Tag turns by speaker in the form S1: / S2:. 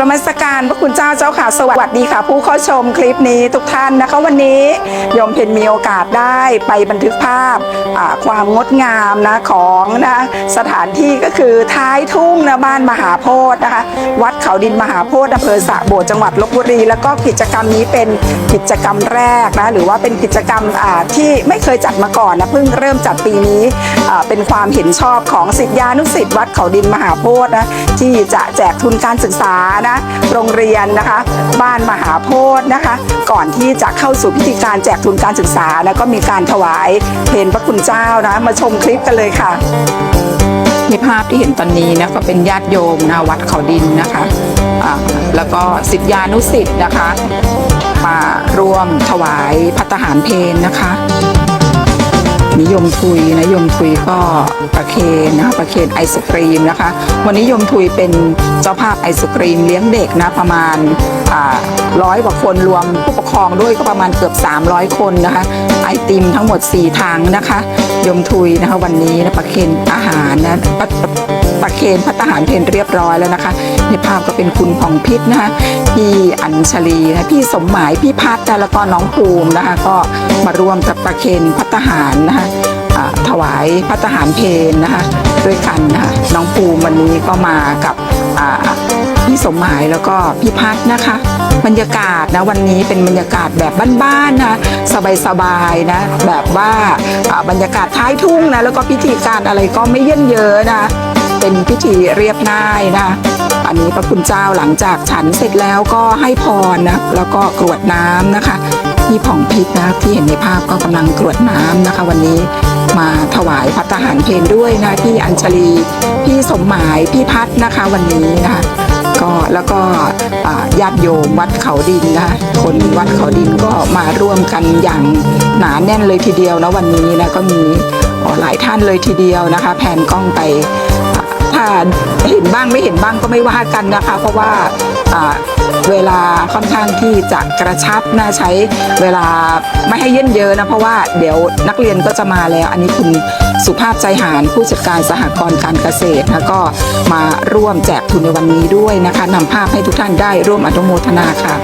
S1: นมัสการพระคุณเจ้าเจ้าค่ะ สวัสดีค่ะ ผู้เข้าชมคลิปนี้ทุกท่านนะคะวันนี้โยมเพนมีโอกาสได้ไปบันทึกภาพความงดงามนะของนะสถานที่ก็คือท้ายทุ่งนะบ้านมหาโพธิ์นะคะ วัดเขาดินมหาโพธิ์อำเภอสระโบดจังหวัดลบบุรี แล้วก็กิจกรรมนี้เป็นกิจกรรมแรกนะหรือว่าเป็นกิจกรรมอ่าที่ไม่เคยจัดมาก่อนนะเพิ่งเริ่มจัดปีนี้อ่าเป็นความเห็นชอบของศิษยานุศิษย์วัดเขาดินมหาโพธิ์นะที่จะแจกทุนการศึกษานะโรงเรียนนะคะ บ้านมหาโพธินะคะ ก่อนที่จะเข้าสู่พิธีการแจกทุนการศึกษานะก็มีการถวายเพลพระคุณเจ้านะ มาชมคลิปกันเลยค่ะนี่ภาพที่เห็นตอนนี้นะก็เป็นญาติโยมนะวัดเขาดินนะคะอ่าแล้วก็สิทธิานุสิทธ์นะคะ มาร่วมถวายพัตตาหารเพลนะคะ นิยมทุยนะยมทุยก็ประเคนนะคะประเคนไอศครีมนะคะ วันนี้ยมทุยเป็นเจ้าภาพไอศครีมเลี้ยงเด็กนะประมาณร้อยกว่าคนรวมผู้ปกครองด้วยก็ประมาณเกือบ 300 คนนะคะ ไอติมทั้งหมด 4 ทางนะคะ ยมทุยนะคะวันนี้นะประเคนอาหารนะ ประเคนพัตตาหารเพลเรียบร้อยแล้วนะคะ ในภาพก็เป็นคุณผ่องพิษนะคะพี่อัญชลีนะพี่สมหมายพี่พัฒน์นะแล้วก็น้องภูมินะคะ ก็มาร่วมกับประเคนพัตตาหารนะคะอ่าถวายพระทหารเพลนะคะด้วยกันนะคะน้องภูมิวันนี้ก็มากับพี่สมหมายแล้วก็พี่พัฒนะคะบรรยากาศนะวันนี้เป็นบรรยากาศแบบบ้านๆนะสบายๆนะแบบว่าอ่าบรรยากาศท้ายทุ่งนะแล้วก็พิธีการอะไรก็ไม่เยินเยอะนะ เป็นพิธีเรียบง่ายนะอันนี้พระคุณเจ้าหลังจากฉันเสร็จแล้วก็ให้พรนะแล้วก็กรวดน้ำนะคะพี่ผ่องพิษนะที่เห็นในภาพก็กำลังกรวดน้ำนะคะ วันนี้มาถวายพัตตาหารเพลด้วยนะพี่อัญชลีพี่สมหมายพี่พัฒน์นะคะวันนี้นะคะก็แล้วก็ญาติโยมวัดเขาดินนะคะคนวัดเขาดินก็มาร่วมกันอย่างหนาแน่นเลยทีเดียวนะวันนี้นะก็มีหลายท่านเลยทีเดียวนะคะ แผนกล้องไป เห็นบ้างไม่เห็นบ้างก็ไม่ว่ากันนะคะ เพราะว่าเวลาค่อนข้างที่จะกระชับน่าใช้เวลาไม่ให้เย็นเยอะนะเพราะว่าเดี๋ยวนักเรียนก็จะมาแล้ว อันนี้คุณสุภาพใจหารผู้จัดการสหกรณ์การเกษตรนะก็มาร่วมแจกทุนในวันนี้ด้วยนะคะนำภาพให้ทุกท่านได้ร่วมอนุโมทนาค่ะ